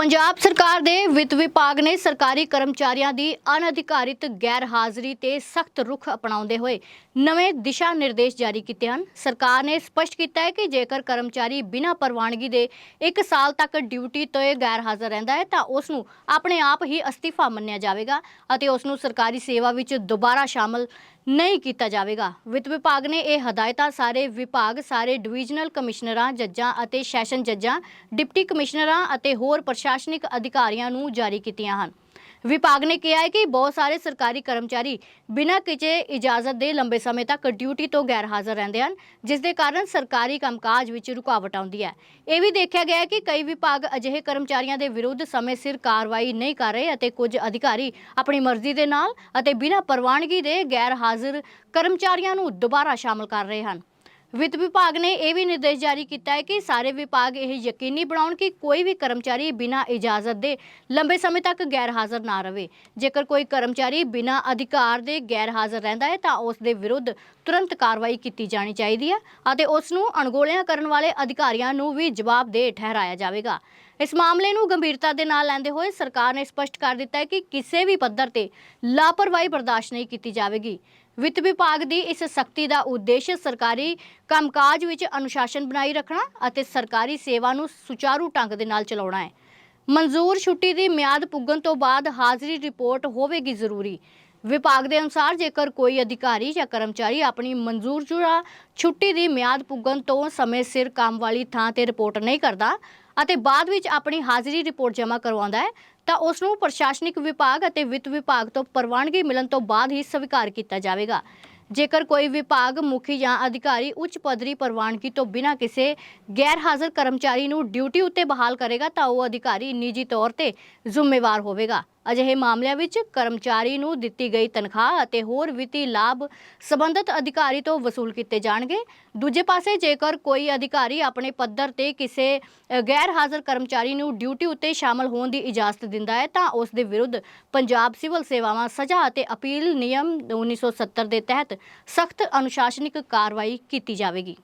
ਪੰਜਾਬ ਸਰਕਾਰ ਦੇ ਵਿੱਤ ਵਿਭਾਗ ਨੇ ਸਰਕਾਰੀ ਕਰਮਚਾਰੀਆਂ ਦੀ ਅਨਅਧਿਕਾਰਿਤ ਗੈਰ ਹਾਜ਼ਰੀ ਤੇ ਸਖਤ ਰੁਖ ਅਪਣਾਉਂਦੇ ਹੋਏ ਨਵੇਂ ਦਿਸ਼ਾ ਨਿਰਦੇਸ਼ ਜਾਰੀ ਕੀਤੇ ਹਨ। ਸਰਕਾਰ ਨੇ ਸਪਸ਼ਟ ਕੀਤਾ ਹੈ ਕਿ ਜੇਕਰ ਕਰਮਚਾਰੀ ਬਿਨਾਂ ਪ੍ਰਵਾਨਗੀ ਦੇ 1 ਸਾਲ ਤੱਕ ਡਿਊਟੀ ਤੋਂ ਗੈਰ ਹਾਜ਼ਰ ਰਹਿੰਦਾ ਹੈ, ਤਾਂ ਉਸ ਨੂੰ ਆਪਣੇ ਆਪ ਹੀ ਅਸਤੀਫਾ ਮੰਨਿਆ ਜਾਵੇਗਾ ਅਤੇ ਉਸ ਨੂੰ ਸਰਕਾਰੀ ਸੇਵਾ ਵਿੱਚ ਦੁਬਾਰਾ ਸ਼ਾਮਲ ਨਹੀਂ ਕੀਤਾ ਜਾਵੇਗਾ। ਵਿੱਤ ਵਿਭਾਗ ਨੇ ਇਹ ਹਦਾਇਤਾਂ ਸਾਰੇ ਵਿਭਾਗ, ਸਾਰੇ ਡਿਵੀਜ਼ਨਲ ਕਮਿਸ਼ਨਰਾਂ, ਜੱਜਾਂ ਅਤੇ ਸੈਸ਼ਨ ਜੱਜਾਂ, ਡਿਪਟੀ ਕਮਿਸ਼ਨਰਾਂ ਅਤੇ ਹੋਰ ਪ੍ਰਸ਼ਾਸਨਿਕ ਅਧਿਕਾਰੀਆਂ ਨੂੰ ਜਾਰੀ ਕੀਤੀਆਂ ਹਨ। ਵਿਭਾਗ ਨੇ ਕਿਹਾ ਹੈ ਕਿ ਬਹੁਤ ਸਾਰੇ ਸਰਕਾਰੀ ਕਰਮਚਾਰੀ ਬਿਨਾਂ ਕਿਸੇ ਇਜਾਜ਼ਤ ਦੇ ਲੰਬੇ ਸਮੇਂ ਤੱਕ ਡਿਊਟੀ ਤੋਂ ਗੈਰ ਹਾਜ਼ਰ ਰਹਿੰਦੇ ਹਨ, ਜਿਸ ਦੇ ਕਾਰਨ ਸਰਕਾਰੀ ਕੰਮਕਾਜ ਵਿੱਚ ਰੁਕਾਵਟ ਆਉਂਦੀ ਹੈ। ਇਹ ਵੀ ਦੇਖਿਆ ਗਿਆ ਹੈ ਕਿ ਕਈ ਵਿਭਾਗ ਅਜਿਹੇ ਕਰਮਚਾਰੀਆਂ ਦੇ ਵਿਰੁੱਧ ਸਮੇਂ ਸਿਰ ਕਾਰਵਾਈ ਨਹੀਂ ਕਰ ਰਹੇ ਅਤੇ ਕੁਝ ਅਧਿਕਾਰੀ ਆਪਣੀ ਮਰਜ਼ੀ ਦੇ ਨਾਲ ਅਤੇ ਬਿਨਾਂ ਪ੍ਰਵਾਨਗੀ ਦੇ ਗੈਰ ਹਾਜ਼ਰ ਕਰਮਚਾਰੀਆਂ ਨੂੰ ਦੁਬਾਰਾ ਸ਼ਾਮਲ ਕਰ ਰਹੇ ਹਨ। ਵਿੱਤ ਵਿਭਾਗ ਨੇ ਇਹ ਵੀ ਨਿਰਦੇਸ਼ ਜਾਰੀ ਕੀਤਾ ਹੈ ਕਿ ਸਾਰੇ ਵਿਭਾਗ ਇਹ ਯਕੀਨੀ ਬਣਾਉਣ ਕਿ ਕੋਈ ਵੀ ਕਰਮਚਾਰੀ ਬਿਨਾਂ ਇਜਾਜ਼ਤ ਦੇ ਲੰਬੇ ਸਮੇਂ ਤੱਕ ਗੈਰ ਹਾਜ਼ਰ ਨਾ ਰਹੇ। ਜੇਕਰ ਕੋਈ ਕਰਮਚਾਰੀ ਬਿਨਾਂ ਅਧਿਕਾਰ ਦੇ ਗੈਰ ਹਾਜ਼ਰ ਰਹਿੰਦਾ ਹੈ, ਤਾਂ ਉਸ ਦੇ ਵਿਰੁੱਧ ਤੁਰੰਤ ਕਾਰਵਾਈ ਕੀਤੀ ਜਾਣੀ ਚਾਹੀਦੀ ਹੈ ਅਤੇ ਉਸ ਨੂੰ ਅਣਗੌਲਿਆਂ ਕਰਨ ਵਾਲੇ ਅਧਿਕਾਰੀਆਂ ਨੂੰ ਵੀ ਜਵਾਬਦੇਹ ਠਹਿਰਾਇਆ ਜਾਵੇਗਾ। ਇਸ ਮਾਮਲੇ ਨੂੰ ਗੰਭੀਰਤਾ ਦੇ ਨਾਲ ਲੈਂਦੇ ਹੋਏ ਸਰਕਾਰ ਨੇ ਸਪਸ਼ਟ ਕਰ ਦਿੱਤਾ ਹੈ ਕਿ ਕਿਸੇ ਵੀ ਪੱਧਰ ਤੇ ਲਾਪਰਵਾਹੀ ਬਰਦਾਸ਼ਤ ਨਹੀਂ ਕੀਤੀ ਜਾਵੇਗੀ। ਵਿੱਤ ਵਿਭਾਗ ਦੀ ਇਸ ਸਖਤੀ ਦਾ ਉਦੇਸ਼ ਸਰਕਾਰੀ ਕੰਮਕਾਜ ਵਿੱਚ ਅਨੁਸ਼ਾਸਨ ਬਣਾਈ ਰੱਖਣਾ ਅਤੇ ਸਰਕਾਰੀ ਸੇਵਾ ਨੂੰ ਸੁਚਾਰੂ ਢੰਗ ਦੇ ਨਾਲ ਚਲਾਉਣਾ ਹੈ। ਮਨਜ਼ੂਰ ਛੁੱਟੀ ਦੀ ਮਿਆਦ ਪੁੱਗਣ ਤੋਂ ਬਾਅਦ ਹਾਜ਼ਰੀ ਰਿਪੋਰਟ ਹੋਵੇਗੀ ਜ਼ਰੂਰੀ। ਵਿਭਾਗ ਦੇ ਅਨੁਸਾਰ ਜੇਕਰ ਕੋਈ ਅਧਿਕਾਰੀ ਜਾਂ ਕਰਮਚਾਰੀ ਆਪਣੀ ਮਨਜ਼ੂਰਸ਼ੁਦਾ ਛੁੱਟੀ ਦੀ ਮਿਆਦ ਪੁੱਗਣ ਤੋਂ ਸਮੇਂ ਸਿਰ ਕੰਮ ਵਾਲੀ ਥਾਂ ਤੇ ਰਿਪੋਰਟ ਨਹੀਂ ਕਰਦਾ ਅਤੇ ਬਾਅਦ ਵਿੱਚ ਆਪਣੀ ਹਾਜ਼ਰੀ ਰਿਪੋਰਟ ਜਮ੍ਹਾਂ ਕਰਵਾਉਂਦਾ ਹੈ, ਤਾਂ ਉਸ ਨੂੰ ਪ੍ਰਸ਼ਾਸਨਿਕ ਵਿਭਾਗ ਅਤੇ ਵਿੱਤ ਵਿਭਾਗ ਤੋਂ ਪ੍ਰਵਾਨਗੀ ਮਿਲਣ ਤੋਂ ਬਾਅਦ ਹੀ ਸਵੀਕਾਰ ਕੀਤਾ ਜਾਵੇਗਾ। ਜੇਕਰ ਕੋਈ ਵਿਭਾਗ ਮੁਖੀ ਜਾਂ ਅਧਿਕਾਰੀ ਉੱਚ ਪੱਧਰੀ ਪ੍ਰਵਾਨਗੀ ਤੋਂ ਬਿਨਾਂ ਕਿਸੇ ਗੈਰ ਹਾਜ਼ਰ ਕਰਮਚਾਰੀ ਨੂੰ ਡਿਊਟੀ ਉੱਤੇ ਬਹਾਲ ਕਰੇਗਾ, ਤਾਂ ਉਹ ਅਧਿਕਾਰੀ ਨਿੱਜੀ ਤੌਰ ਤੇ ਜ਼ਿੰਮੇਵਾਰ ਹੋਵੇਗਾ। ਅਜਿਹੇ ਮਾਮਲਿਆਂ ਵਿੱਚ ਕਰਮਚਾਰੀ ਨੂੰ ਦਿੱਤੀ ਗਈ ਤਨਖਾਹ ਅਤੇ ਹੋਰ ਵਿੱਤੀ ਲਾਭ ਸੰਬੰਧਿਤ ਅਧਿਕਾਰੀ ਤੋਂ ਵਸੂਲ ਕੀਤੇ ਜਾਣਗੇ। ਦੂਜੇ ਪਾਸੇ, ਜੇਕਰ ਕੋਈ ਅਧਿਕਾਰੀ ਆਪਣੇ ਪੱਧਰ ਤੇ ਕਿਸੇ ਗੈਰ ਹਾਜ਼ਰ ਕਰਮਚਾਰੀ ਨੂੰ ਡਿਊਟੀ ਉੱਤੇ ਸ਼ਾਮਲ ਹੋਣ ਦੀ ਇਜਾਜ਼ਤ ਦਿੰਦਾ ਹੈ, ਤਾਂ ਉਸ ਦੇ ਵਿਰੁੱਧ ਪੰਜਾਬ ਸਿਵਲ ਸੇਵਾਵਾਂ ਸਜ਼ਾ ਅਤੇ ਅਪੀਲ ਨਿਯਮ 1970 ਦੇ ਤਹਿਤ ਸਖਤ ਅਨੁਸ਼ਾਸਨਿਕ ਕਾਰਵਾਈ ਕੀਤੀ ਜਾਵੇਗੀ।